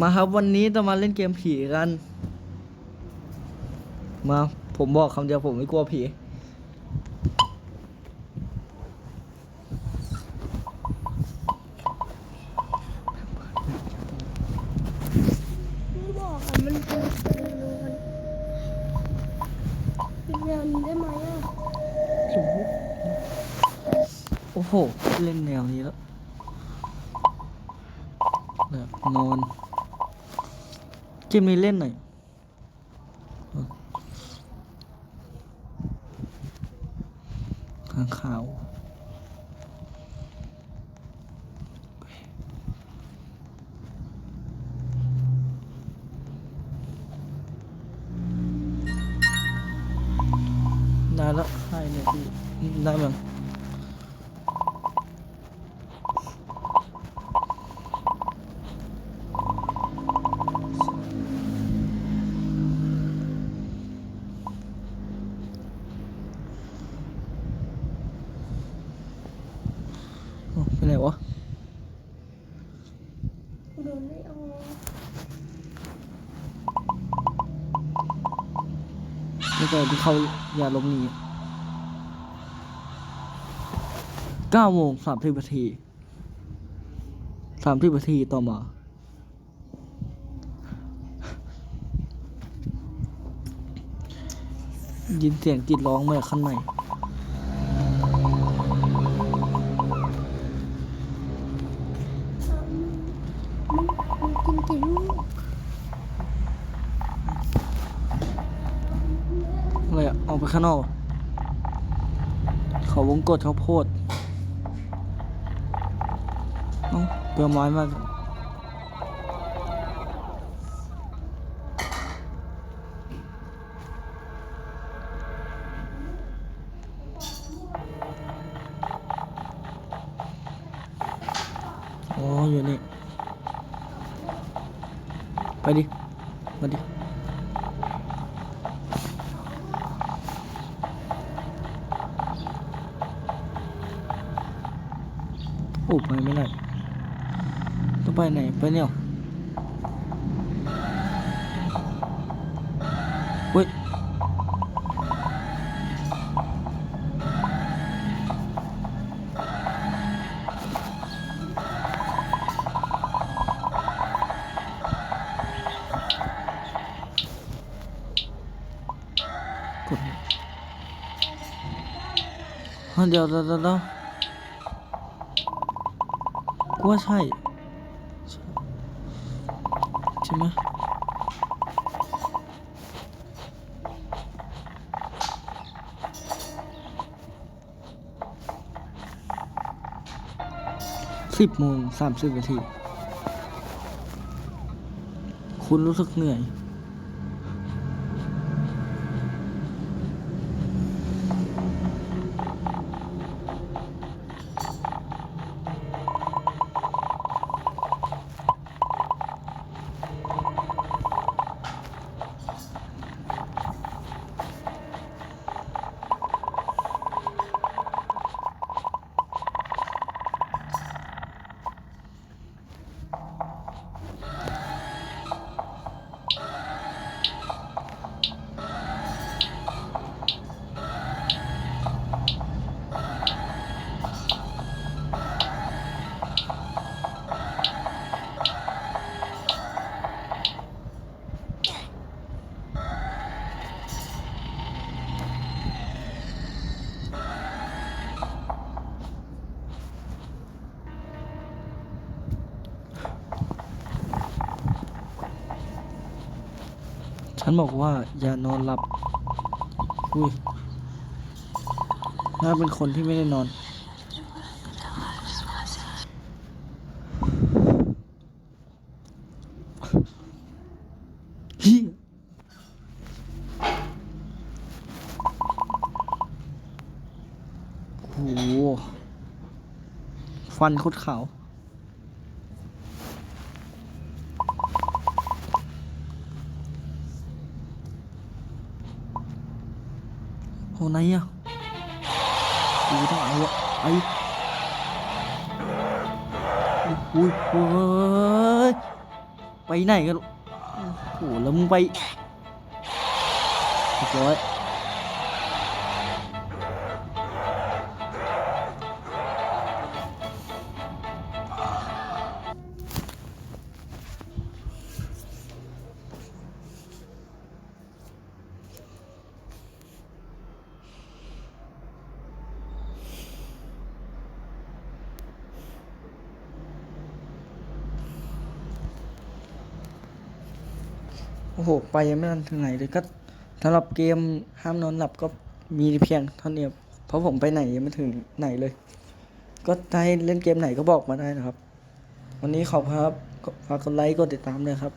มาครับวันนี้จะมาเล่นเกมผีกัน มาผมบอกคำเดียวผมไม่กลัวผี ไม่บอกอะมันเป็นเป็นรูกันเป็นแนวนี้ได้ไหมอะโอ้โห เล่นแนวนี้แล้วแบบนอน เกมนี้เล่นหน่อยข้างขาวได้แล้วใช่เนี่ยพี่ได้มั้ง ไปไหนวะโดนไม่เอาไม่แต่ที่เขาอย่าลบหนีเก้าโมงสามสิบนาทีสามสิบนาทีต่อมายินเสียงกรีดร้องมาจากข้างในมันกินกี่ลูก อะไรอะออกไปข้างนอกอะเขาวงกดเขาโพดเอ้าเปลือไม้มาอ๋ออยู่นี่ ไปดิ มาดิ โอ้ไปไม่ได้ต้องไปไหนไปเนี่ยเฮ้ยกดอะเดี๋ยวเดี๋ยวเดี๋ยวเดี๋ยว กูว่าใช่ใช่ ใช่ไหมสิบโมงสามสิบนาที คุณรู้สึกเหนื่อย ฉันบอกว่าอย่านอนหลับ อุ้ย น่าเป็นคนที่ไม่ได้นอนฮียโอ้โหฟันคตรขาว โอ้ไหนอะกูต้องเอาอะไอ้อุ้ยอุ้ยไปไหนกันโอ้โหแล้วมึงไปเรียบร้อย โอ้โห ไปยังไม่ทันถึงไหนเลยก็สำหรับเกมห้ามนอนหลับก็มีเพียงเท่านี้เพราะผมไปไหนยังไม่ถึงไหนเลย ก็ให้เล่นเกมไหนก็บอกมาได้นะครับ วันนี้ขอบคุณครับฝากกดไลค์กดติดตามเลยครับ